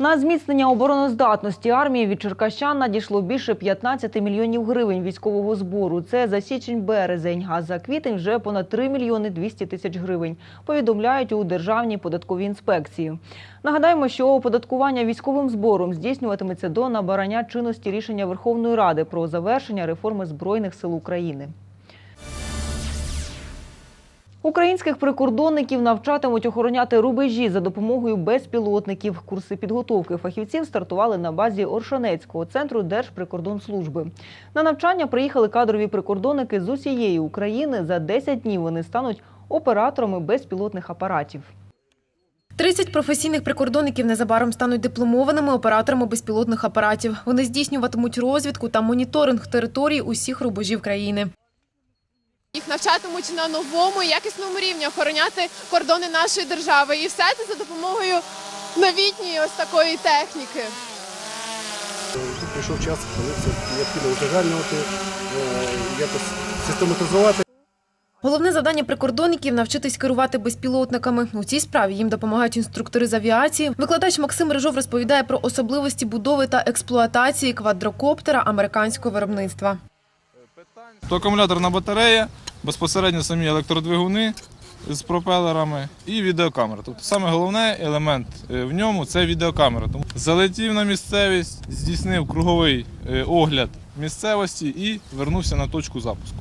На зміцнення обороноздатності армії від черкащан надійшло більше 15 мільйонів гривень військового збору. Це за січень-березень, а за квітень вже понад 3 мільйони 200 тисяч гривень, повідомляють у Державній податковій інспекції. Нагадаємо, що оподаткування військовим збором здійснюватиметься до набирання чинності рішення Верховної Ради про завершення реформи Збройних сил України. Українських прикордонників навчатимуть охороняти рубежі за допомогою безпілотників. Курси підготовки фахівців стартували на базі Оршанецького центру Держприкордонслужби. На навчання приїхали кадрові прикордонники з усієї України. За 10 днів вони стануть операторами безпілотних апаратів. 30 професійних прикордонників незабаром стануть дипломованими операторами безпілотних апаратів. Вони здійснюватимуть розвідку та моніторинг територій усіх рубежів країни. Їх навчатимуть на новому якісному рівні охороняти кордони нашої держави. І все це за допомогою новітньої ось такої техніки. Тут прийшов час, коли це необхідно узагальнювати, е, якось систематизувати. Головне завдання прикордонників – навчитись керувати безпілотниками. У цій справі їм допомагають інструктори з авіації. Викладач Максим Рижов розповідає про особливості будови та експлуатації квадрокоптера американського виробництва. То акумуляторна батарея, безпосередньо самі електродвигуни з пропелерами і відеокамера. Тобто саме головний елемент е, в ньому це відеокамера. Тому залетів на місцевість, здійснив круговий е, огляд місцевості і вернувся на точку запуску.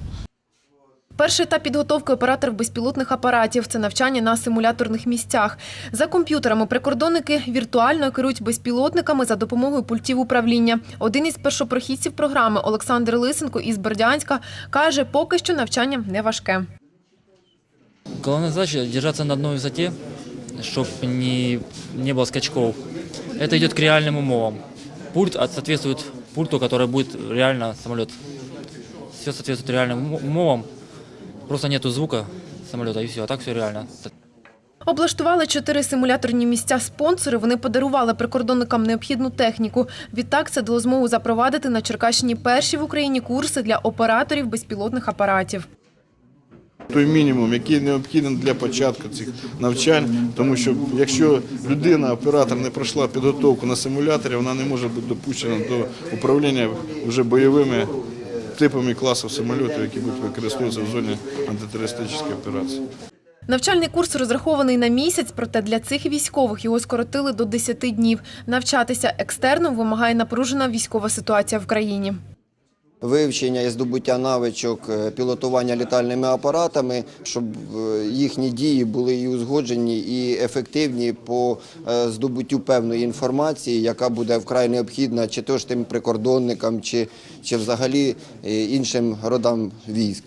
Перший етап підготовки операторів безпілотних апаратів – це навчання на симуляторних місцях. За комп'ютерами прикордонники віртуально керують безпілотниками за допомогою пультів управління. Один із першопрохідців програми Олександр Лисенко із Бердянська каже, поки що навчання не важке. Главная задача – держаться на одной высоте, чтобы не, не было скачков. Это идет к реальным умовам. Пульт от- соответствует пульту, который будет реально самолет. Все соответствует реальным умо- умовам. Просто нету звука самолета и все, а так все реально. Облаштували чотири симуляторні місця спонсори. Вони подарували прикордонникам необхідну техніку. Відтак це дало змогу запровадити на Черкащині перші в Україні курси для операторів безпілотних апаратів. той мінімум, який необхідний для початку цих навчань, тому що якщо людина, оператор не пройшла підготовку на симуляторі, вона не може бути допущена до управління вже бойовими типами класів самолітів, які будуть використовуватися в зоні антитерористичної операції. Навчальний курс розрахований на місяць, проте для цих військових його скоротили до 10 днів. Навчатися екстерном вимагає напружена військова ситуація в країні. Вивчення і здобуття навичок е, пілотування літальними апаратами, щоб е, їхні дії були і узгоджені, і ефективні по е, здобуттю певної інформації, яка буде вкрай необхідна чи то ж тим прикордонникам, чи, чи взагалі іншим родам військ.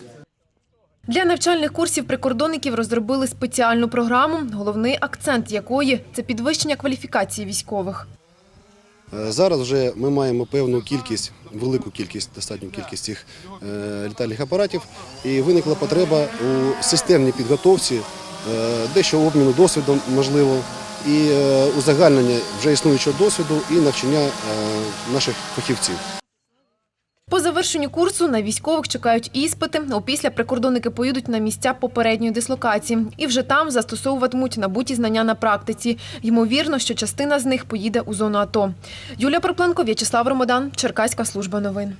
Для навчальних курсів прикордонників розробили спеціальну програму, головний акцент якої – це підвищення кваліфікації військових. Е, Зараз вже ми маємо певну кількість, велику кількість, достатню кількість цих е, літальних апаратів, і виникла потреба у системній підготовці, е, дещо обміну досвідом можливо, і узагальнення вже існуючого досвіду і навчання наших фахівців. По завершенню курсу на військових чекають іспити. Опісля прикордонники поїдуть на місця попередньої дислокації. І вже там застосовуватимуть набуті знання на практиці. Ймовірно, що частина з них поїде у зону АТО. Юлія Пропленко, В'ячеслав Ромодан, Черкаська служба новин.